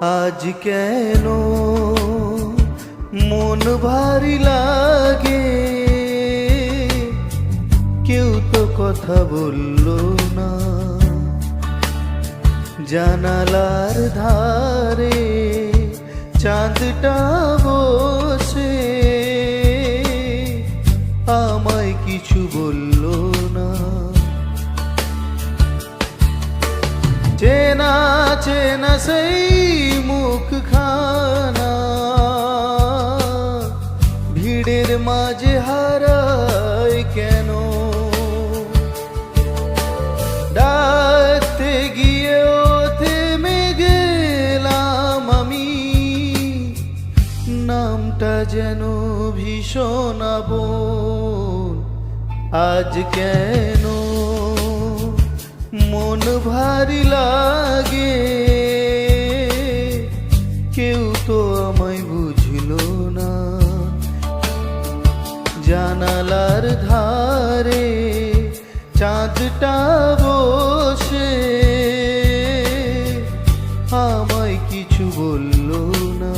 আজ কেন মন ভারী লাগে? কেউ তো কথা বলল না। জানালার ধারে চাঁদটা বসে। আমায় কিছু বলল না। চেনা চেনা সেই ভিড়ের মাঝে হারায় কেন? ডাকতে গিয়েও থেমে গেলাম আমি। নামটা যেন ভীষণ আপন আজ কেন মন ভারী জানালার ধারে চাঁদটা বসে। আমায় কিছু বলল না।